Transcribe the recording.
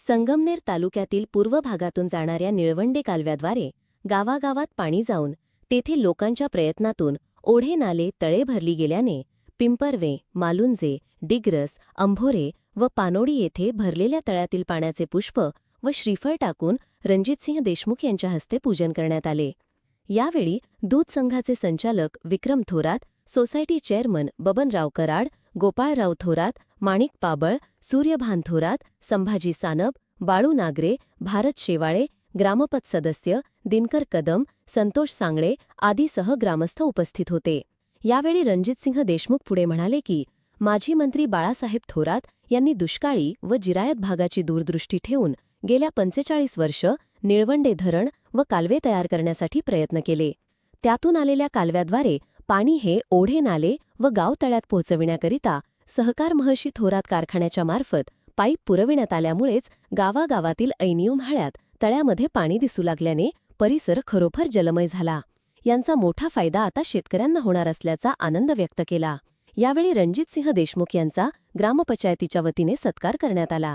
संगमनेर तालुक्यातील पूर्व भागातून जाणाऱ्या निळवंडे कालव्याद्वारे गावागावात पाणी जाऊन तेथे लोकांच्या प्रयत्नातून ओढे नाले तळे भरली गेल्याने पिंपरवे मालुंजे डिग्रस अंभोरे व पानोडी येथे भरलेल्या तळ्यातील पाण्याचे पुष्प व श्रीफळ टाकून रणजितसिंह देशमुख यांच्या हस्ते पूजन करण्यात आले. यावेळी दूध संघाचे संचालक विक्रम थोरात सोसायटी चेअरमन बबनराव कराड गोपाळराव थोरात माणिक पाबळ सूर्यभान थोरात संभाजी सानप बाळू नागरे भारत शेवाळे ग्रामपत सदस्य दिनकर कदम संतोष सांगळे आदीसह ग्रामस्थ उपस्थित होते. यावेळी रणजितसिंह देशमुख पुढे म्हणाले की माजी मंत्री बाळासाहेब थोरात यांनी दुष्काळी व जिरायत भागाची दूरदृष्टी ठेवून गेल्या पंचेचाळीस वर्ष निळवंडे धरण व कालवे तयार करण्यासाठी प्रयत्न केले. त्यातून आलेल्या कालव्याद्वारे पाणी हे ओढे नाले व गावतळ्यात पोहोचविण्याकरिता सहकार महर्षी थोरात कारखान्याच्या मार्फत पाईप पुरविण्यात आल्यामुळेच गावागावातील ऐनी उन्हाळ्यात तळ्यामध्ये पाणी दिसू लागल्याने परिसर खरोखर जलमय झाला. यांचा मोठा फायदा आता शेतकऱ्यांना होणार असल्याचा आनंद व्यक्त केला. यावेळी रणजितसिंह देशमुख यांचा ग्रामपंचायतीच्या वतीने सत्कार करण्यात आला.